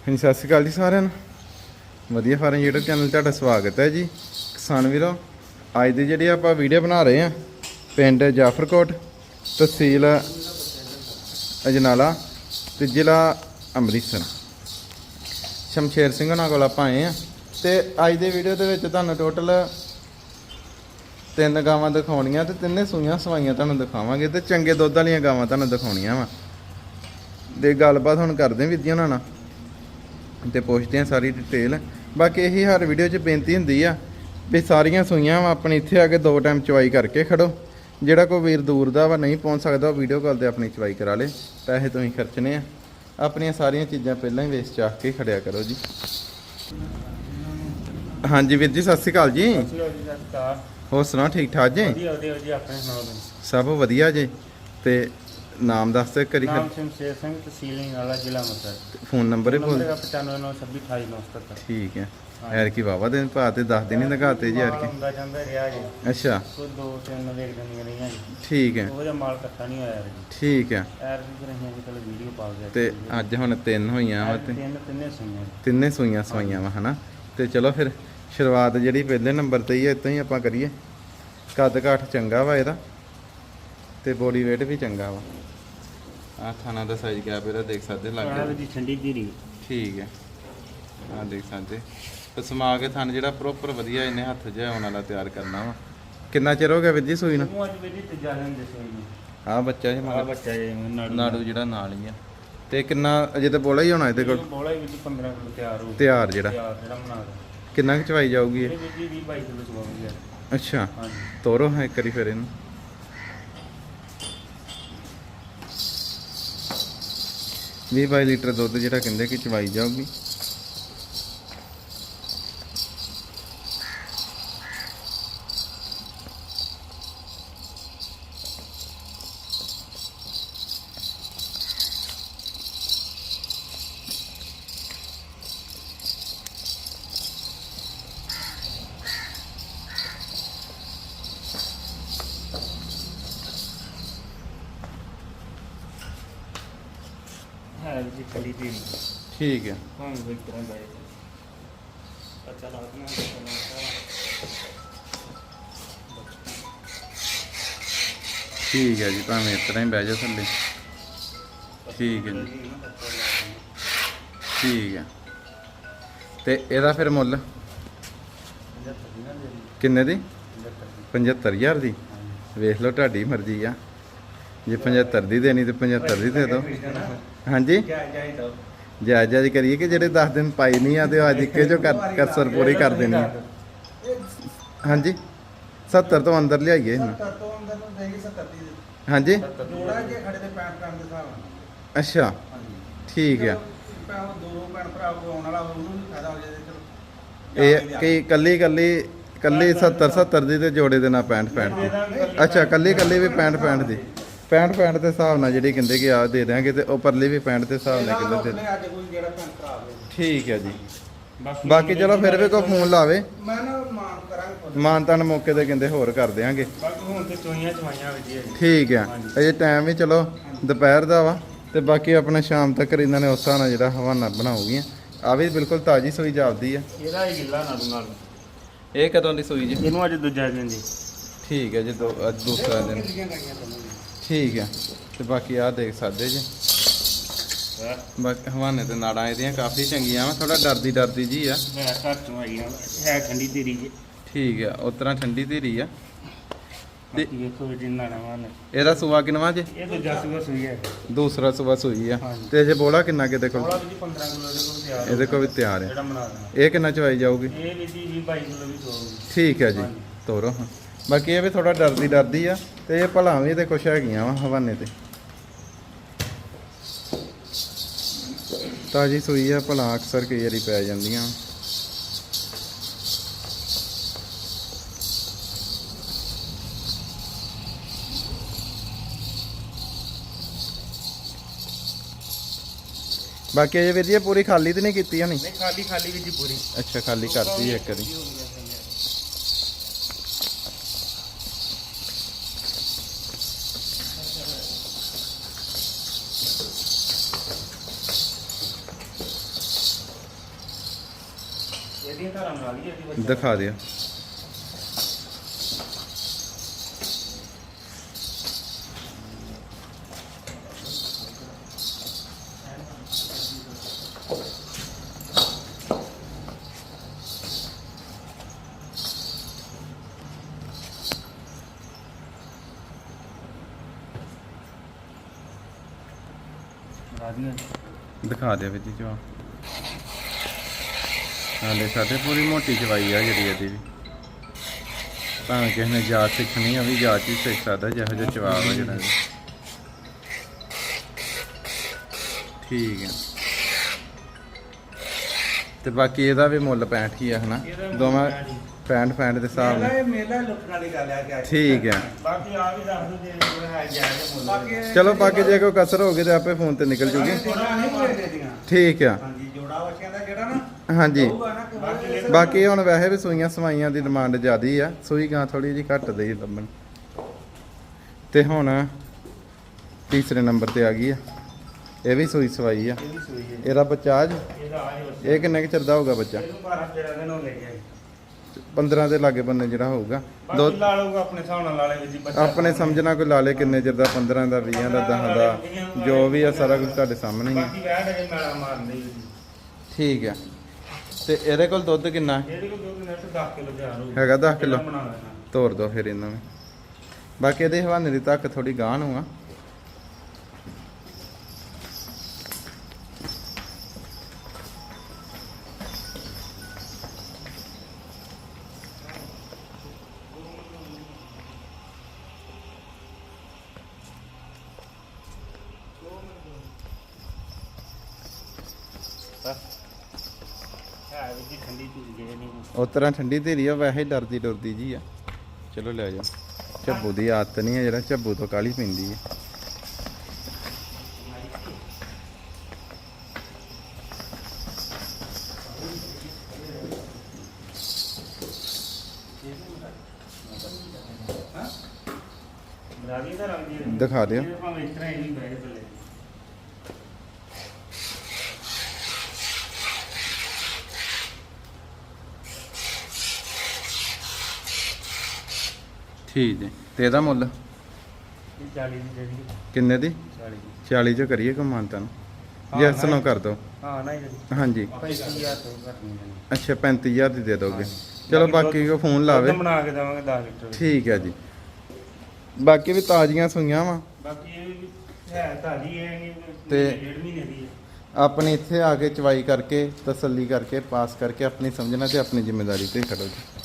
ਹਾਂਜੀ, ਸਤਿ ਸ਼੍ਰੀ ਅਕਾਲ ਜੀ ਸਾਰਿਆਂ ਨੂੰ। ਵਧੀਆ ਫਾਰਮ YouTube ਚੈਨਲ 'ਤੇ ਤੁਹਾਡਾ ਸਵਾਗਤ ਹੈ ਜੀ। ਕਿਸਾਨ ਵੀਰੋ, ਅੱਜ ਦੀ ਜਿਹੜੀ ਆਪਾਂ ਵੀਡੀਓ ਬਣਾ ਰਹੇ ਹਾਂ, ਪਿੰਡ ਜਾਫਰਕੋਟ, ਤਹਿਸੀਲ ਅਜਨਾਲਾ ਤੇ ਜ਼ਿਲ੍ਹਾ ਅੰਮ੍ਰਿਤਸਰ। ਸ਼ਮਸ਼ੇਰ ਸਿੰਘ ਉਹਨਾਂ ਕੋਲ ਆਪਾਂ ਆਏ ਆ ਤੇ ਅੱਜ ਦੇ ਵੀਡੀਓ ਦੇ ਵਿੱਚ ਤੁਹਾਨੂੰ ਟੋਟਲ ਤਿੰਨ ਗਾਵਾਂ ਦਿਖਾਉਣੀਆਂ ਤੇ ਤਿੰਨੇ ਸੂਈਆਂ ਸਵਾਈਆਂ ਤੁਹਾਨੂੰ ਦਿਖਾਵਾਂਗੇ ਤੇ ਚੰਗੇ ਦੁੱਧ ਵਾਲੀਆਂ ਗਾਵਾਂ ਤੁਹਾਨੂੰ ਦਿਖਾਉਣੀਆਂ ਵਾ। ਦੇ ਗੱਲਬਾਤ ਹੁਣ ਕਰਦੇ ਹਾਂ ਉਹਨਾਂ ਨਾਲ। ਤੇ ਪੁੱਛਦੇ ਆ ਸਾਰੀ ਡਿਟੇਲ ਬਾਕੀ ਇਹੀ ਹਰ ਵੀਡੀਓ 'ਚ ਬੇਨਤੀ ਹੁੰਦੀ ਆ ਵੀ ਸਾਰੀਆਂ ਸੂਈਆਂ ਵਾ ਆਪਣੇ ਇੱਥੇ ਆ ਕੇ ਦੋ ਟਾਈਮ ਚਵਾਈ ਕਰਕੇ ਖੜੋ। ਜਿਹੜਾ ਕੋਈ ਵੀਰ ਦੂਰ ਦਾ ਵਾ ਨਹੀਂ ਪਹੁੰਚ ਸਕਦਾ ਉਹ ਵੀਡੀਓ ਕਾਲ ਤੇ ਆਪਣੀ ਚਵਾਈ ਕਰਾ ਲੇ। ਪੈਸੇ ਤੁਸੀਂ ਖਰਚਣੇ ਆ। ਆਪਣੀਆਂ ਸਾਰੀਆਂ ਚੀਜ਼ਾਂ ਪਹਿਲਾਂ ਹੀ ਵੇਚ ਚਾਹ ਕੇ ਖੜਿਆ ਕਰੋ ਜੀ। ਹਾਂਜੀ ਵੀਰ ਜੀ ਸਤਿ ਸ਼੍ਰੀ ਅਕਾਲ ਜੀ। ਹੋਰ ਸੁਣਾਓ ਠੀਕ ਠਾਕ ਜੀ? ਵਧੀਆ ਵਧੀਆ ਵਧੀਆ ਆਪਣੇ ਸੁਣਾਓ ਤੁਸੀਂ? ਸਭ ਵਧੀਆ ਜੀ। ਤੇ ਨਾਮ ਦੱਸ ਦਿਓ ਕਰੀ ਨਾਮ ਸ਼ਮਸ਼ੇਰ ਸਿੰਘ ਤਹਿਸੀਲਿੰਗ ਵਾਲਾ ਜ਼ਿਲ੍ਹਾ ਅੰਮ੍ਰਿਤਸਰ। ਫੋਨ ਨੰਬਰ ਹੀ ਨੰਬਰ ਬੋਲ। ਹੈਗਾ 9596289977 ਠੀਕ ਹੈ। ਯਾਰ ਕੀ ਵਾਵਾ ਦਿਨ ਭਾ ਤੇ ਦੱਸ ਦਿਨ ਹੀ ਲਗਾਤੇ ਜੀ ਯਾਰ ਕੀ ਹੁੰਦਾ ਜਾਂਦਾ ਰਿਹਾ ਜੀ। ਅੱਛਾ। ਕੋਈ ਦੋ ਤਿੰਨ ਵੇਖ ਦਿੰਦੀਆਂ ਰਹੀਆਂ ਜੀ। ਠੀਕ ਹੈ। ਉਹ ਜਿਹਾ ਮਾਲ ਇਕੱਠਾ ਨਹੀਂ ਹੋਇਆ ਜੀ। ਠੀਕ ਹੈ। ਐਰ ਵੀ ਰਹੀਆਂ ਜੀ ਚਲੋ ਵੀਡੀਓ ਪਾ ਗਿਆ ਤੇ ਅੱਜ ਹੁਣ ਤਿੰਨ ਹੋਈਆਂ ਵਾ ਤੇ ਤਿੰਨ ਜੀ। ਤਿੰਨੇ ਸੂਈਆਂ ਸਵਾਈਆਂ ਵਾ ਹਨਾ? ਤੇ ਚਲੋ ਫਿਰ ਸ਼ੁਰੂਆਤ ਜਿਹੜੀ ਪਹਿਲੇ ਨੰਬਰ ਤੇ ਹੀ ਹੈ ਇਤਾਂ ਹੀ ਆਪਾਂ ਕਰੀਏ। ਕੱਦ ਕਾਠ ਚੰਗਾ ਵਾ ਇਹਦਾ। ਤੇ ਬੋਡੀ weight ਵੀ ਚੰਗਾ ਵਾ। ਆ ਖਾਣਾ ਦਾ ਸਾਈਜ਼ ਗਿਆ ਇਹਦਾ ਦੇਖ ਸਕਦੇ ਲੱਗ ਵੀ ਜੀ ਠੰਡੀ ਧੀਰੀ ਠੀਕ ਹੈ। ਆ ਦੇਖ ਸਕਦੇ। ਤੇ ਸਮਾ ਕੇ ਥਣ ਜਿਹੜਾ ਪ੍ਰੋਪਰ ਵਧੀਆ ਇਹਨੇ ਹੱਥ ਜਿਹਾ ਆਉਣ ਵਾਲਾ ਤਿਆਰ ਕਰਨਾ ਵਾ। ਕਿੰਨਾ ਚਿਰ ਹੋ ਗਿਆ ਵੀਰ ਜੀ ਸੂਈ ਨੂੰ? ਉਹ ਅੱਜ ਜੀ ਤੀਜਾ ਦਿਨ ਦੇ ਸੋਈ ਨੂੰ। ਆ ਬੱਚਾ ਜੀ ਆ ਮਗਰ ਬੱਚਾ ਜੀ ਨਾੜੂ ਨਾੜੂ ਜਿਹੜਾ ਨਾਲ ਹੀ ਆ। ਤੇ ਕਿੰਨਾ ਅਜੇ ਤਾਂ ਬੋਲਾ ਹੀ ਹੋਣਾ ਇਹਦੇ ਕੋਲ? ਬੋਲਾ ਵੀ ਜੀ 15 ਕਿਲੋ ਤਿਆਰ ਹੋ ਤਿਆਰ ਜਿਹੜਾ। ਤਿਆਰ ਜਿਹੜਾ ਬਣਾ ਦੇ ਕਿੰਨਾ ਕੁ ਚਵਾਈ ਜਾਊਗੀ ਇਹ? ਜੀ 20 22 ਕਿਲੋ ਚਵਾਉਂਦੀ ਆ। ਅੱਛਾ। ਹਾਂਜੀ। ਤੋਰੋ ਹਾਂ ਇੱਕ ਵਾਰੀ ਫਿਰ ਇਹਨੂੰ। ਵੀਹ ਬਾਈ ਲੀਟਰ ਦੁੱਧ ਜਿਹੜਾ ਕਹਿੰਦੇ ਕਿ ਚਵਾਈ ਜਾਊਗੀ। ਜੀ ਠੀਕ ਹੈ। ਹਾਂ ਵੀ ਤਰ੍ਹਾਂ ਦਾ ਅੱਛਾ ਲੱਗਦਾ ਹੈ ਠੀਕ ਹੈ ਜੀ ਭਾਵੇਂ ਇਸ ਤਰ੍ਹਾਂ ਹੀ ਬਹਿ ਜਾਓ ਥੱਲੇ। ਠੀਕ ਹੈ ਜੀ। ਠੀਕ ਹੈ। ਤੇ ਇਹਦਾ ਫਿਰ ਮੁੱਲ? ਕਿੰਨੇ ਦੀ? 75000 ਦੀ। ਵੇਖ ਲਓ ਤੁਹਾਡੀ ਮਰਜ਼ੀ ਆ। ਜੇ 75 ਦੀ ਦੇਣੀ ਤੇ 75 ਦੀ ਦੇ ਦਿਓ ਹਾਂਜੀ? ਜਾਇਜ਼ ਜਾਇਜ਼ ਕਰੀਏ ਕਿ ਜਿਹੜੇ 10 ਦਿਨ ਪਾਈ ਨਹੀਂ ਆ ਤੇ ਉਹ ਅੱਜ ਇੱਕੇ ਜੋ ਕਰ ਕਸਰ ਪੂਰੀ ਕਰ ਦੇਣੀ ਹਾਂਜੀ? 70 ਤੋਂ ਅੰਦਰ ਲਿਆਈਏ ਇਹਨੂੰ। ਸੱਤਰ ਤੋਂ ਅੰਦਰ ਨੂੰ ਦੇਗੀ 70 ਦੀ ਹਾਂਜੀ? ਜੋੜਾ ਜੇ ਖੜੇ ਤੇ 65 ਕਰਨ ਦੇ ਹਿਸਾਬ ਨਾਲ। ਅੱਛਾ। ਹਾਂਜੀ। ਠੀਕ ਆ। ਭਾਵੇਂ ਦੋ ਦੋ ਭੈਣ ਭਰਾ ਕੋਈ ਆਉਣ ਵਾਲਾ ਹੋਵੇ, ਉਹਨੂੰ ਵੀ ਫਾਇਦਾ ਹੋ ਜਾਏ ਚਲੋ। ਇਹ ਕਈ ਕੱਲੀ ਕੱਲੀ ਕੱਲੀ 70 70 ਦੀ ਤੇ ਜੋੜੇ ਦੇ ਨਾਲ 65 65 ਦੀ। ਅੱਛਾ ਕੱਲੀ ਕੱਲੀ ਵੀ 65 65 ਦੀ। 65 65 ਦੇ ਹਿਸਾਬ ਨਾਲ ਜਿਹੜੀ ਕਹਿੰਦੇ ਕਿ ਆ ਦੇ ਦਿਆਂਗੇ ਤੇ ਉਹ ਪਰਲੀ ਵੀ 65 ਦੇ ਹਿਸਾਬ ਨਾਲ ਕਹਿੰਦੇ ਦੇ ਆਪਣੇ ਅੱਜ ਕੋਈ ਜਿਹੜਾ ਭੈਣ ਭਰਾ ਆਵੇ ਠੀਕ ਹੈ ਜੀ। ਬਾਕੀ ਚਲੋ ਫਿਰ ਵੀ ਕੋਈ ਫੋਨ ਲਾਵੇ। ਮੈਂ ਨਾ ਮਾਨ ਕਰਾਂਗਾ ਖੁਦ। ਮਾਨਤਾਨ ਮੌਕੇ ਤੇ ਕਹਿੰਦੇ ਹੋਰ ਕਰ ਦਿਆਂਗੇ। ਬਾਕੀ ਹੁਣ ਤੇ ਚੋਈਆਂ ਚਵਾਈਆਂ ਵਧੀਆ ਜੀ ਠੀਕ ਆ ਅਜੇ ਟਾਈਮ ਵੀ ਚਲੋ ਦੁਪਹਿਰ ਦਾ ਵਾ ਤੇ ਬਾਕੀ ਆਪਣਾ ਸ਼ਾਮ ਤੱਕ ਇਹਨਾਂ ਨੇ ਉਸ ਹਿਸਾਬ ਨਾਲ ਜਿਹੜਾ ਹਵਾਨਾ ਬਣਾਉਗੀਆਂ। ਆ ਵੀ ਬਿਲਕੁਲ ਤਾਜੀ ਸੂਈ ਜਾਪਦੀ ਆ। ਇਹਦਾ ਹੀ ਗਿੱਲਾ ਨਾੜੂ ਨਾਲ। ਇਹ ਕਦੋਂ ਦੀ ਸੂਈ ਜੀ? ਇਹਨੂੰ ਅੱਜ ਦੂਜਾ ਦਿਨ ਜੀ। ਠੀਕ ਹੈ ਜੀ ਦੋ ਅੱਜ ਦੂਸਰਾ ਦਿਨ। ਕਿੰਨੀਆਂ ਗਾਈਆਂ? ਠੀਕ ਹੈ ਤੇ ਬਾਕੀ ਆ ਦੇਖ ਸਕਦੇ ਜੀ। ਬਾਕੀ ਹਵਾਨੇ ਤੇ ਨਾੜਾਂ ਇਹਦੀਆਂ ਕਾਫੀ ਚੰਗੀਆਂ ਵਾ ਥੋੜਾ ਡਰਦੀ ਡਰਦੀ ਜੀ ਆ। ਹੈ ਘਰ ਆਈ ਹੈ ਠੰਡੀ ਧੀਰੀ ਜੀ। ਠੀਕ ਆ ਉਸ ਤਰ੍ਹਾਂ ਠੰਡੀ ਧੀਰੀ ਆ। ਤੇ- ਇਹਦਾ ਸੂਆ ਕਿਨਵਾ ਜੇ? ਇਹ ਦੂਜਾ ਸੂਆ ਸੂਈ ਹੈ ਦੂਸਰਾ ਸੂਆ ਸੂਈ ਆ। ਤੇ ਜੇ ਬੋਲਾ ਕਿੰਨਾ ਕਿਤੇ ਕੋਲ? ਥੋੜਾ ਵੀ 15 ਕਿਲੋ ਦੇ ਕੋਲ ਤਿਆਰ ਇਹਦੇ ਕੋਲ ਵੀ ਤਿਆਰ ਆ। ਦੇਣਾ ਇਹ ਕਿੰਨਾ ਚਵਾਈ ਜਾਊਗੀ? ਇਹ ਵੀ ਜੀ 20 22 ਕਿਲੋ ਵੀ ਸੋਊਗੀ ਠੀਕ ਹੈ ਜੀ। ਤੋਰੋ ਹਾਂ ਬਾਕੀ ਇਹ ਵੀ ਥੋੜਾ ਡਰਦੀ ਡਰਦੀ ਆ ਤੇ ਇਹ ਭਲਾ ਵੀ ਤੇ ਕੁਛ ਹੈਗੀਆਂ ਵਾ ਹਵਾਨੇ ਤੇ। ਤਾਜੀ ਸੂਈ ਆ ਭਲਾ ਅਕਸਰ ਕਈ ਵਾਰੀ ਪੈ ਜਾਂਦੀਆਂ। ਬਾਕੀ ਇਹ ਵੀਰ ਜੀ ਇਹ ਪੂਰੀ ਖਾਲੀ ਤੇ ਨਹੀਂ ਕੀਤੀ ਹਣੀ? ਨਹੀਂ ਖਾਲੀ ਖਾਲੀ ਵੀ ਜੀ ਪੂਰੀ। ਅੱਛਾ ਖਾਲੀ ਕਰਤੀ ਇੱਕ ਵਾਰੀ। ਇਹਦੀਆਂ ਧਾਰਾਂ ਨਾਲ ਹੀ ਇਹਦੀ ਬੱਚਾ ਦਿਖਾ ਦਿਓ। ਰਾਦੀਆਂ ਦਿਖਾ ਦਿਓ ਵੀਰ ਜੀ ਜਵਾ ਹਾਲੇ ਸਾਡੇ ਪੂਰੀ ਮੋਟੀ ਚਵਾਈ ਆ ਜਿਹੜੀ ਇਹਦੀ ਵੀ। ਭਾਵੇਂ ਕਿਸੇ ਨੇ ਜਾਚ ਸਿੱਖਣੀ ਆ ਵੀ ਜਾਚ ਹੀ ਸਿੱਖ ਸਕਦਾ ਜਿਹੋ ਜਿਹਾ ਜਵਾਬ ਆ ਜਿਹੜਾ। ਠੀਕ ਹੈ ਤੇ ਬਾਕੀ ਇਹਦਾ ਵੀ ਮੁੱਲ 65 ਹੀ ਆ ਹਨਾ? ਦੋਵਾਂ 65 65 ਦੇ ਹਿਸਾਬ ਨਾਲ। ਇਹ ਮੇਲਾ ਲੁੱਟਣ ਵਾਲੀ ਗੱਲ ਆ ਕਿ ਠੀਕ ਹੈ ਬਾਕੀ ਆ ਵੀ ਦੱਸ ਦੋ ਜੇ ਕੋਈ ਹੈ ਜਾਇਜ਼ ਮੁੱਲ। ਬਾਕੀ ਇਹ- ਚਲੋ ਬਾਕੀ ਜੇ ਕੋਈ ਕਸਰ ਹੋ ਗਈ ਤੇ ਆਪੇ ਫੋਨ ਤੇ ਨਿਕਲ ਜੂਗੀ। ਠੀਕ ਆ। ਹਾਂਜੀ ਜੋੜਾ ਬੱਚਿਆਂ ਦਾ ਜਿਹੜਾ ਹਾਂਜੀ। ਬਾਕੀ ਹੁਣ ਵੈਸੇ ਵੀ ਸੂਈਆਂ ਸਵਾਈਆਂ ਦੀ ਡਿਮਾਂਡ ਜ਼ਿਆਦੀ ਆ। ਸੂਈ ਗਾਂ ਥੋੜੀ ਜਿਹੀ ਘੱਟ ਦੇਈ ਲੱਭਣ ਤੇ ਹੁਣ ਤੀਸਰੇ ਨੰਬਰ ਤੇ ਆ ਗਈ ਆ। ਇਹ ਵੀ ਸੂਈ ਸਵਾਈ ਆ। ਇਹਦਾ ਬੱਚਾ ਅੱਜ ਇਹ ਕਿੰਨੇ ਕੁ ਚਿਰ ਦਾ ਹੋਊਗਾ ਬੱਚਾ ਇਹਨੂੰ 12 13 ਦਿਨ ਹੋ ਗਏ ਜੀ 15 ਦੇ ਲਾਗੇ ਬੰਨੇ ਜਿਹੜਾ ਹੋਊਗਾ। ਦੋ ਲਾ ਲਊਗਾ ਆਪਣੇ ਹਿਸਾਬ ਨਾਲ ਲਾ ਲੇ ਜੀ ਬੱਚਾ ਆਪਣੇ ਸਮਝਣਾ ਕੋਈ ਲਾ ਲੇ ਕਿੰਨੇ ਚਿਰ ਦਾ 15 ਦਾ 20 ਦਾ 10 ਦਾ ਜੋ ਵੀ ਆ ਸਾਰਾ ਕੁਝ ਤੁਹਾਡੇ ਸਾਹਮਣੇ ਹੀ ਆ। ਜੀ। ਠੀਕ ਆ। ਤੇ ਇਹਦੇ ਕੋਲ ਦੁੱਧ ਕਿੰਨਾ? ਹੈ? ਇਹਦੇ ਕੋਲ ਦੁੱਧ ਨੈਟ 10 ਕਿਲੋ ਤਿਆਰ ਹੋ ਹੈਗਾ 10 ਕਿਲੋ? ਤੋਰ ਦੋ ਫਿਰ ਇਹਨਾਂ ਨੂੰ। ਬਾਕੀ ਇਹਦੇ ਹਵਾਨੇ ਦੀ ਤੱਕ ਥੋੜੀ ਗਾਂਹ ਨੂੰ ਆ ਹੈ ਵੀ ਜੀ ਠੰਡੀ ਚੀਜ਼ ਜੇ ਨਹੀਂ ਉਸ ਤਰ੍ਹਾਂ ਠੰਡੀ ਧੀਰੀ ਆ ਵੈਸੇ ਡਰਦੀ ਡਰਦੀ ਜੀ ਆ। ਚਲੋ ਲੈ ਜਾਓ। ਝੱਬੂ ਦੀ ਆਦਤ ਨਹੀਂ ਹੈ ਜਿਹੜਾ ਝੱਬੂ ਤੋਂ ਕਾਲੀ ਪੈਂਦੀ ਜੀ ਦਿਖਾ ਦਿਓ। ਭਾਵੇਂ ਇਸ ਤਰ੍ਹਾਂ ਹੀ ਨਹੀਂ ਬੈਠ ਬੱਲੇ ਠੀਕ ਹੈ। ਤੇ ਇਹਦਾ ਮੁੱਲ? ਇਹ 40 ਦੀ ਜਿਹੜੀ ਕਿੰਨੇ ਦੀ? 40 ਦੀ। 40 ਚ ਕਰੀਏ ਕਮਾਨਤਾ ਨੂੰ? ਜੈਸ ਨੂੰ। ਕਰ ਦੋ। ਹਾਂ ਨਹੀਂ ਜੀ ਹਾਂਜੀ। 35000 ਤੋਂ ਘੱਟ ਨਹੀਂ ਦੇਣੀ ਅੱਛਾ 35000 ਦੀ ਦੇ ਦੋਗੇ। ਚਲੋ ਬਾਕੀ ਕੋ ਫੋਨ ਲਾਵੇ। ਦੁੱਧ ਬਣਾ ਕੇ ਦੇਵਾਂਗੇ 10 ਲੀਟਰ ਠੀਕ ਹੈ ਜੀ। ਬਾਕੀ ਵੀ ਤਾਜ਼ੀਆਂ ਸੂਈਆਂ ਵਾ। ਬਾਕੀ ਇਹ ਵੀ ਹੈ ਤਾਜੀ ਹੈ ਨਹੀਂ ਤੇ- ਡੇਢ ਮਹੀਨੇ ਦੀ ਹੈ। ਆਪਣੀ ਇੱਥੇ ਆ ਕੇ ਚਵਾਈ ਕਰਕੇ ਤਸੱਲੀ ਕਰਕੇ ਪਾਸ ਕਰਕੇ ਆਪਣੀ ਸਮਝਣਾ ਤੇ ਆਪਣੀ ਜ਼ਿੰਮੇਵਾਰੀ ਤੇ ਖੜੋ ਜੀ।